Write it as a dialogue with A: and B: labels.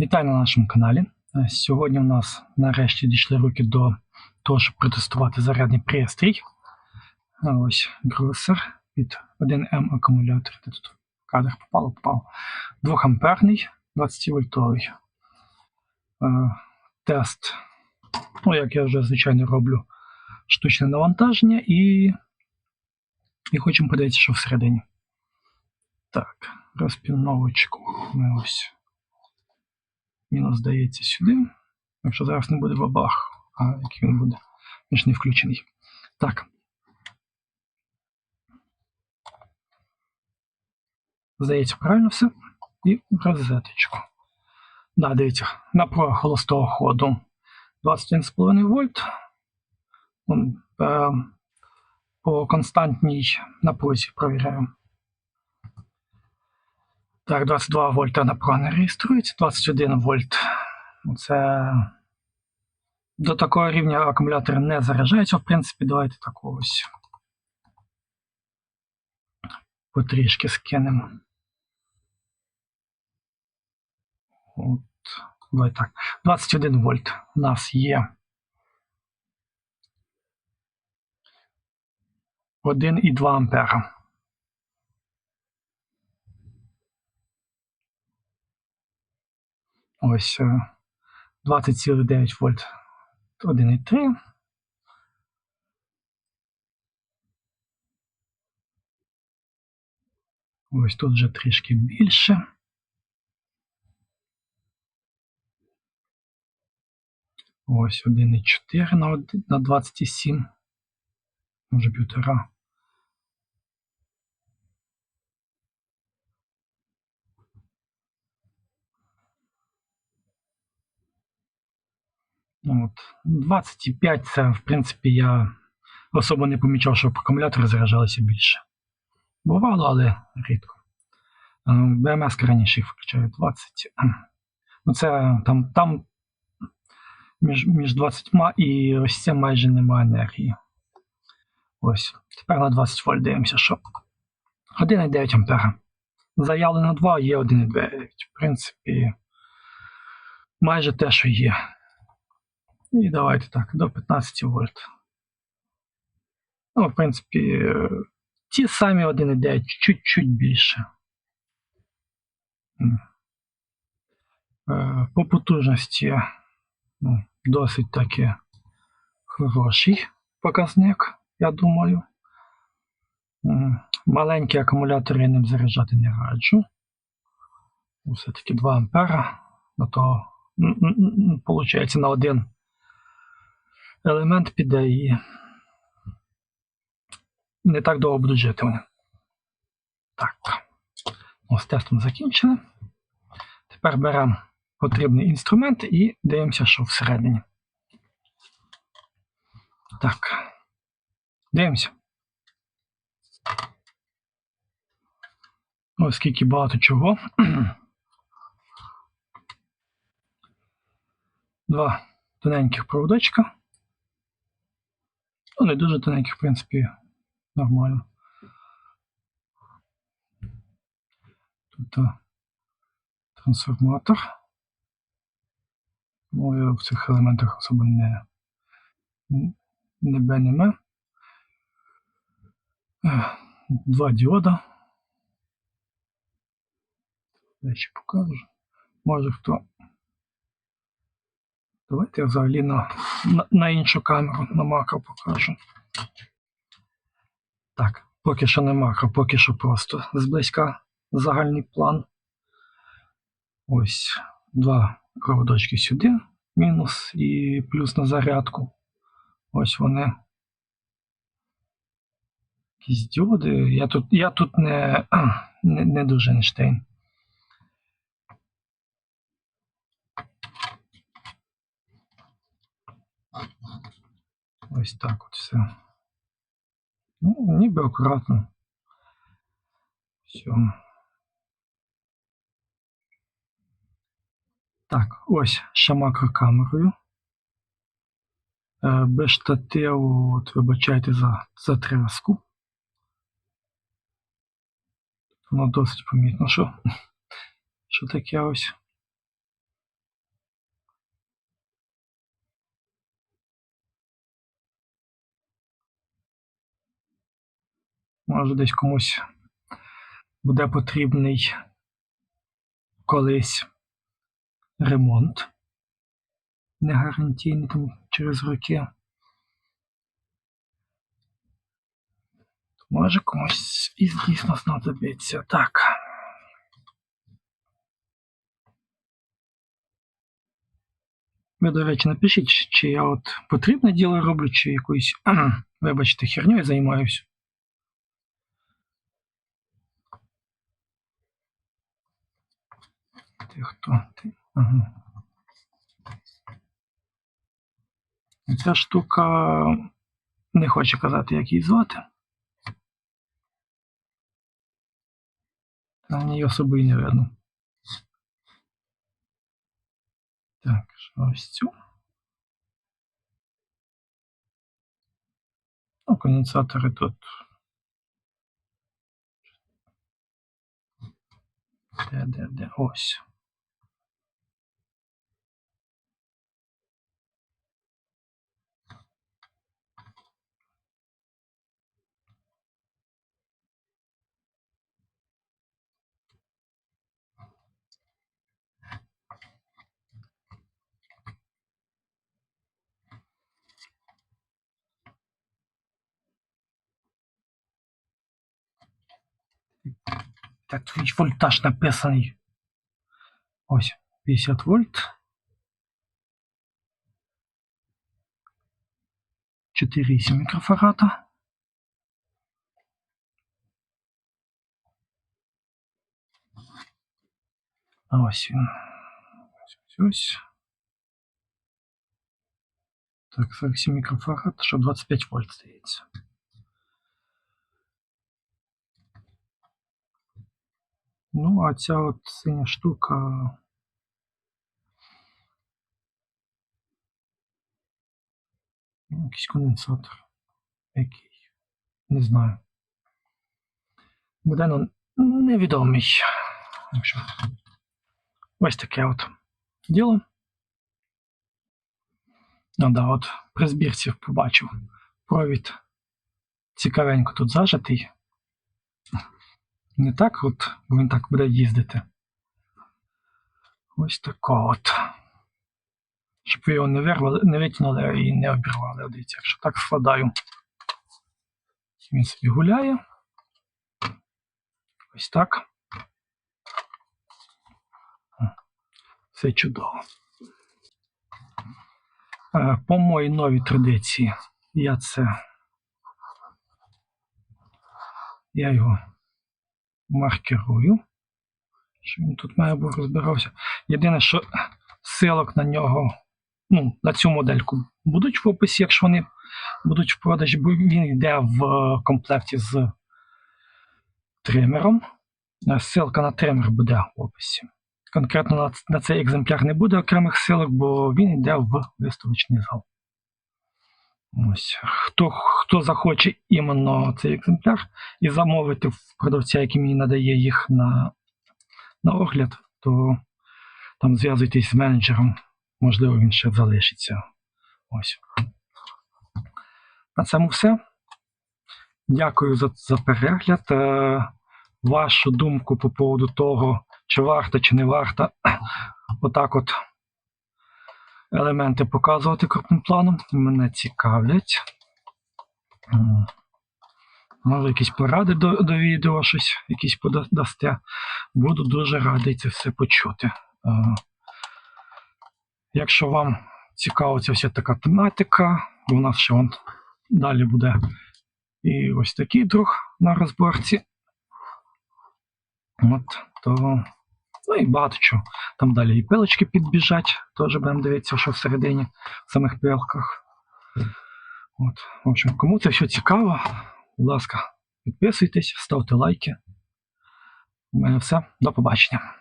A: Вітаю на нашому каналі. Е, Сьогодні у нас нарешті дійшли руки до того, щоб протестувати зарядний пристрій. Ось Гросер від 1М акумулятор. Де тут кадр попало, попало. 2 амперний, 20 вольтовий. Е, Тест. Ну, як я вже звичайно роблю штучне навантаження і, і хочемо подивитися, що всередині. Так, розпіновочку ось мінус здається сюди. Якщо зараз не буде бабах, а який він буде, він ж не включений. Так. Здається, правильно все. І розеточку. Да, дивіться, напруга холостого ходу 21,5 вольт. Е, По константній напрузі провіряємо. Так, 22 вольта напруга не реєструється, 21 вольт. Це до такого рівня акумулятор не заряджається, в принципі, давайте так ось. Потрішки скинемо. От, давай так. 21 вольт у нас є. 1,2 ампера. Ось е, 20,9 вольт 1,3. Ось тут вже трішки більше. Ось 1,4 на, од- на 27. Може півтора. Ну, От. 25 це, в принципі, я особо не помічав, щоб акумулятори заряджалися більше. Бувало, але рідко. БМС раніше їх включає 20. Ну, це там, там між, між 20 і ось це майже немає енергії. Ось. Тепер на 20 вольт дивимося, що 1,9 ампера. Заявлено 2, є 1,9. В принципі, майже те, що є. І давайте так, до 15 вольт. Ну, в принципі, ті самі 1,9, чуть-чуть більше. Е, По потужності ну, досить таки хороший показник, я думаю. Маленькі акумулятори я ним заряджати не раджу. Все-таки 2 ампера, на то виходить на один елемент піде і не так довго будуть жити вони. Так. Ось тестом закінчили. Тепер беремо потрібний інструмент і дивимося, що всередині. Так. Дивимося. Ось скільки багато чого. Два тоненьких проводочка. Ну, не дуже тоненьких, в принципі, нормально. Тут трансформатор. Ну, я в цих елементах особо не, не бе, не ме. Е, Два діода. Я ще покажу. Може хто. Давайте я взагалі на, на, на іншу камеру, на макро покажу. Так, поки що не макро, поки що просто зблизька загальний план. Ось два проводочки сюди, мінус і плюс на зарядку. Ось вони. Якісь діоди. Я тут, я тут не, не, не дуже Ейнштейн. Ось так от все. Ну, ніби акуратно. Все. Так, ось ще макрокамерою. Е, Без штативу, от, вибачайте за, за тряску. Воно досить помітно, що, що таке ось. Може, десь комусь буде потрібний колись ремонт. Не гарантійний там через роки. Може комусь і дійсно знадобиться. Так. Ви, до речі, напишіть, чи я от потрібне діло роблю, чи якоюсь, вибачте, херньою займаюся. Ти хто? Ти? Ага. Ця штука не хоче казати, як її звати. Та ні особо і не видно. Так, ось цю. Ну, конденсатори тут. Де, де, де? Ось. Так, тут вольтаж написаний. Ось, 50 вольт. 4,7 мікрофарада. Ось він. Ось, ось, ось. Так, 47 мікрофарад, що 25 вольт здається. Ну, а ця от синя штука. Ну, якийсь конденсатор. Який? Не знаю. Буде ну, невідомий. Ось таке от діло. Ну да, от при збірці побачив провід цікавенько тут зажатий. Не так от, він так буде їздити. Ось тако от. Щоб ви його не вирвали, не витягнули і не обірвали. Дивіться, якщо так складаю. Він собі гуляє. Ось так. Все чудово. Е, По моїй новій традиції я це. Я його маркерую. Що він тут має бути розбирався. Єдине, що силок на нього, ну, на цю модельку будуть в описі, якщо вони будуть в продажі, бо він йде в комплекті з тримером. Е, Ссылка на тример буде в описі. Конкретно на цей екземпляр не буде окремих силок, бо він йде в виставочний зал. Ось. Хто хто захоче іменно цей екземпляр і замовити в продавця, який мені надає їх на на огляд, то там зв'язуйтесь з менеджером, можливо, він ще залишиться. Ось. На цьому все. Дякую за за перегляд. Е, Вашу думку по поводу того, чи варто, чи не варто отак от елементи показувати крупним планом. Мене цікавлять. Може, якісь поради до, до відео, щось якісь подасте. Буду дуже радий це все почути. Якщо вам цікава ця вся така тематика, у нас ще вон далі буде і ось такий друг на розборці. От, то, ну і багато чого. Там далі і пилочки підбіжать, теж будемо дивитися, що всередині в самих пилках. От, в общем, кому це все цікаво, будь ласка, підписуйтесь, ставте лайки. У мене все. До побачення.